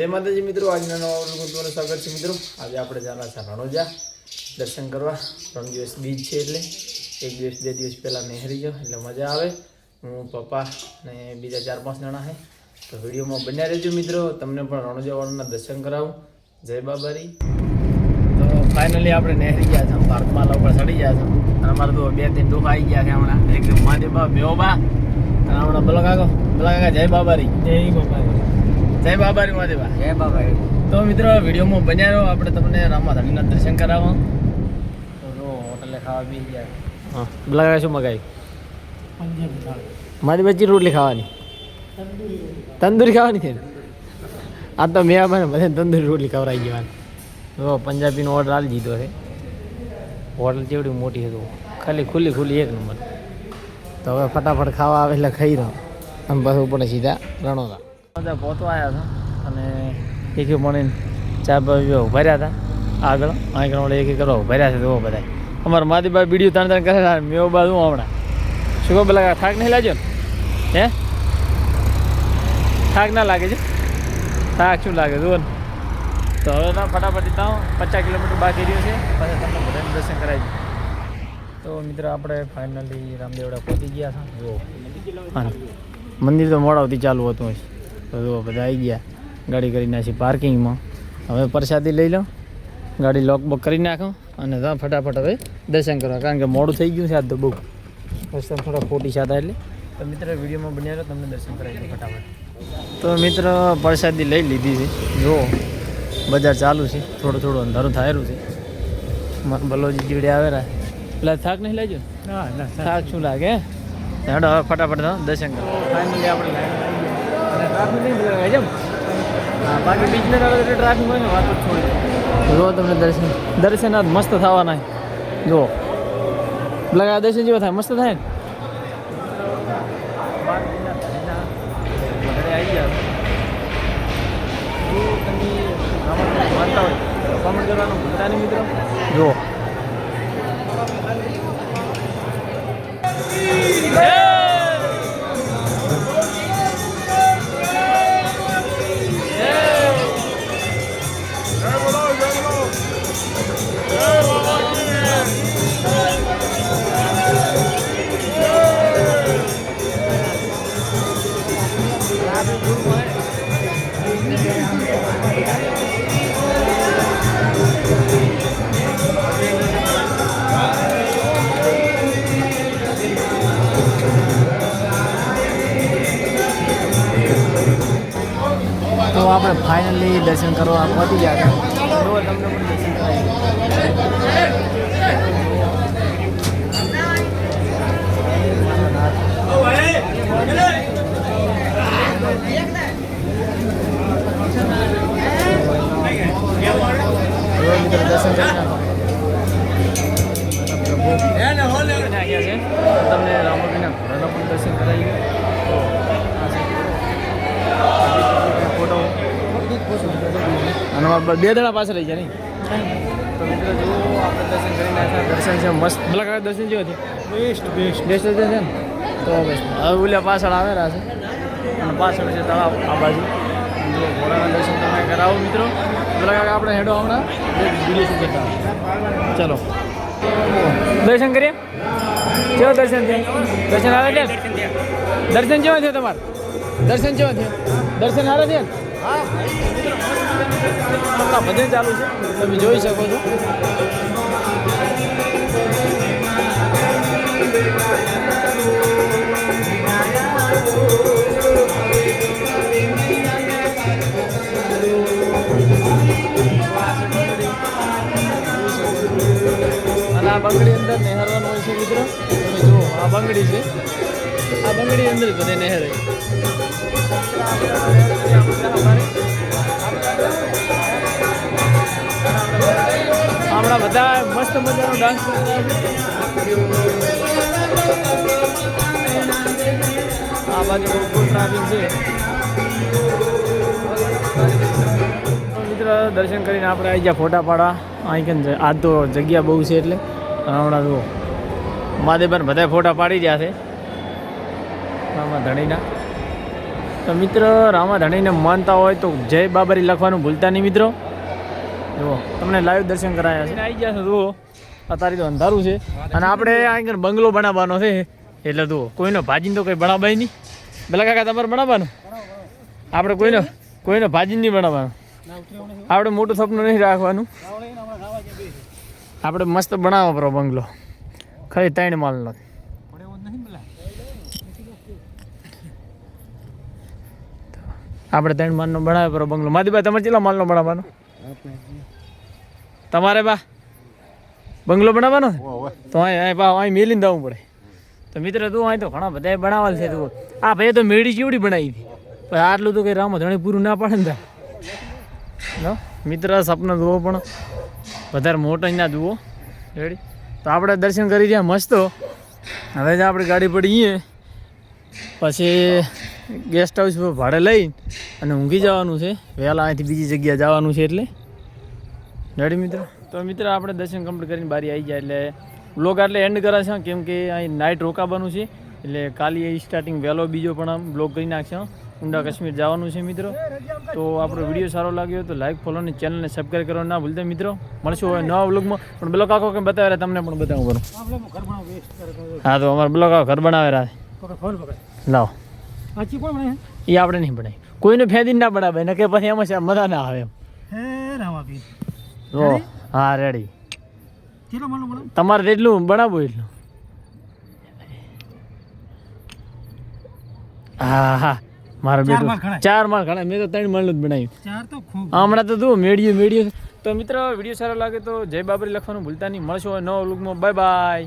જય માતાજી મિત્રો, આજના નવા તમારું સ્વાગત છે મિત્રો. આજે આપણે જવાના છે રણોજા. દર્શન કરવા. ત્રણ દિવસ બીજ છે એટલે. એક દિવસ, બે દિવસ પહેલાં નહેરી ગયો, એટલે મજા આવે. હું, પપ્પા ને બીજા ચાર પાંચ જણા છે તો વિડીયોમાં બન્યા રહેજો મિત્રો. તમને પણ રણોજાવાળાના દર્શન કરાવું. જય બાબારી. તો ફાઇનલી આપણે નહેરી ગયા છે. પાર્કમાં ઉપર ચડી ગયા છે. અને અમારે તો બે ત્રણ ડોકા આવી ગયા છે હમણાં. એક મહાદેવ બા બેઓ બા. અને હમણાં બલો કાકો બલો કાકા, જય બાબારી. જય બાબારી. જય બાબારી મહાદેવા. જય બાબા તો મિત્રો વિડીયોમાં બન્યા રહો. આપણે તમને રામાધણીના દર્શન કરાવો તો જો હોટલે ખાવા બી ગયા. હા. બોલા શું મગાવી? મારી બચ્ચી રોટલી ખાવાની. તંદૂરી ખાવાની છે આ તો મેં મને બધે તંદુરી રોટલી ખવડાવી જવાની જો પંજાબીનો ઓર્ડર આલી દીધો છે. હોટલ જેવડી મોટી હતું ખાલી ખુલ્લી ખુલ્લી એક નંબર. તો હવે ફટાફટ ખાવા આવે એટલે ખાઈ રહ્યો અને બસ ઉપર સીધા રણોદા. બધા પહોંચવા આવ્યા હતા અને એક મળીને ચા બાજુ ભર્યા હતા. આગળ આગળ એક કરો ભર્યા છે તો બધા અમારા માદીબા બીડીઓ ત્રણ ત્રણ કરે મેં બાજુ હમણાં. શું કહો પેલા થાક નહીં લાગ્યો ને? હે? થાક ના લાગે છે? થાક શું લાગે, જુઓ તો હવે ના ફટાફટ ત્યાં પચાસ કિલોમીટર બાકી રહ્યું છે, પછી તમને બધાને દર્શન કરાવી. તો મિત્ર, આપણે ફાઇનલી રામદેવડા પહોંચી ગયા હતા જુઓ. મંદિર તો મોડાવતી ચાલુ હતું હશે તો જુઓ બધા આવી ગયા. ગાડી કરી નાખી પાર્કિંગમાં. હવે પ્રસાદી લઈ લો. ગાડી લોક બોક કરી નાખો અને ત્યાં ફટાફટ હવે દર્શન કરવા. કારણ કે મોડું થઈ ગયું છે આજ તો બહુ. દર્શન થોડા ખોટી સાથે એટલે. તો મિત્ર વિડીયોમાં બન્યા રહો તમને દર્શન કરાવી દો ફટાફટ. તો મિત્ર પ્રસાદી લઈ લીધી છે. જુઓ બજાર ચાલુ છે. થોડું થોડું અંધારું થાયેલું છે. મારા બલોજી જીવડે આવેલા. પેલા થાક નહીં લાગ્યો? થાક. શું લાગે? હેડો હવે ફટાફટ દર્શન કરો. ફાઇનલી આપણે લાઈન આવી ગયા અને ટ્રાફિક નહીં લાગે જેમ બાકી બીજને આવે ટ્રાફિક હોય ને, વાત છોડી જો તમને દર્શન દર્શન આજ મસ્ત થવાના જો. લગા દર્શન જેવા થાય, મસ્ત થાય ને? જો. આપણે ફાઇનલી દર્શન કરવા પહોંચી ગયા દર્શન કરી તમને રામોજીના ઘોડાના પણ દર્શન કરાવી. તો આ છે ફોટો અને બે દડા પાસે રહી જાય નહીં. તો મિત્રો જો આપણે દર્શન કરી નાખ્યા. દર્શન છે મસ્ત. ભલા દર્શન જેવા છે બેસ્ટ બેસ્ટ. બેસ્ટ છે ને? તો બેસ્ટ હવે ઓલા પાછળ આવેલા છે. અને પાછળ છે તળાવ આ બાજુ. જો દર્શન તમે કરાવો મિત્રો. ભલા કાકા આપણે હેડો હમણાં. વીડિયો શું કરતા? ચલો. દર્શન કરીએ? કેવો દર્શન છે દર્શન આવે છે દર્શન કેવા છે તમારે? દર્શન કેવા છે દર્શન આવે છે હમણાં ભજન ચાલુ છે. તમે જોઈ શકો છો. અને આ બંગડી અંદર નહેરવાનું હોય છે મિત્રો. તમે જુઓ, આ બંગડી છે. આ બંગડી અંદર બધે નહેરે હમણાં બધા મસ્ત મજાનો ડાન્સ આ બાજુ બહુ ટ્રાફિક છે. મિત્ર દર્શન કરીને આપણે આવી ગયા ફોટા પાડવા અહીં છે? આજ તો જગ્યા બહુ છે એટલે. હમણાં જુઓ. મહાદેવન બધા ફોટા પાડી ગયા છે. રામા ધણીના તો મિત્ર રામાધણીને માનતા હોય તો જય બાબરી લખવાનું ભૂલતા નહીં મિત્રો. જુઓ તમને લાઈવ દર્શન કરાયા છે. આવી ગયા છે જુઓ. અત્યારે તો અંધારું છે. અને આપણે આગળ બંગલો બનાવવાનો છે. એટલે જુઓ કોઈનો ભાજીને તો કંઈ બનાવાય નહીં. ભલે કાકા તમારે બનાવવાનું? આપણે કોઈનો કોઈનો ભાજી નહીં બનાવવાનું. આપણે મોટું સપનું નહીં રાખવાનું. આપણે મસ્ત બનાવો પડો બંગલો. ખાલી ત્રણ માલનો આપણે ત્રણ માલનો બનાવ્યો પડો બંગલો. માધીભાઈ તમારે કેટલા માલનો બનાવવાનો? તમારે બા બંગલો બનાવવાનો છે? તો અહીં બા અહીં મેલીને જવું પડે. તો મિત્ર તું અહીં તો ઘણા બધા બનાવવા છે તું. આ ભાઈ તો મેળી ચીવડી બનાવી હતી. પણ આટલું તો કંઈ રામ ધણી પૂરું ના પાડે ને લો મિત્ર સપના જુઓ પણ. વધારે મોટો ના જુઓ. રેડી તો આપણે દર્શન કરી રહ્યા મસ્ત હવે જ આપણે ગાડી પડીએ પછી ગેસ્ટ હાઉસ પર ભાડે લઈ અને ઊંઘી જવાનું છે. વહેલા અહીંથી બીજી જગ્યાએ જવાનું છે એટલે. રેડી મિત્ર? તો મિત્ર આપણે દર્શન કમ્પ્લીટ કરીને બારી આવી જાય એટલે બ્લોગ એટલે એન્ડ કરાશે છે કેમ કે અહીં નાઇટ રોકાવાનું છે. એટલે કાલે સ્ટાર્ટિંગ વહેલો બીજો પણ આમ બ્લોગ કરી નાખશે ઊંડા કાશ્મીર જવાનું છે મિત્રો. તો આપણો વીડિયો સારો લાગ્યો તો લાઈક ફોલો અને ચેનલને સબસ્ક્રાઈબ કરવા ના ભૂલતા મિત્રો. મળશું હવે નવા બ્લોગમાં પણ બ્લોગ આખો કંઈ બતાવે તમને પણ બતાવું કરું હા તો અમારે બ્લોગ આખો ઘર બનાવે રાહ લાવો. એ આપણે નહીં બનાવી કોઈને ફેદી ના બનાવે ને કે પછી એમાં મજા ના આવે એમ. જો હા રેડી તમારે જેટલું બનાવવું એટલું. હા હા. મારા બેટું. ચાર માળ ઘણા. મેં તો ત્રણ માળનું જ બનાવ્યું. ચાર તો ખૂબ. હમણાં તો તું મેળ્યું મેળ્યું તો મિત્ર વીડિયો સારો લાગે તો જય બાબરી લખવાનું ભૂલતા નહીં. મળશો નવો લુકમાં બાય બાય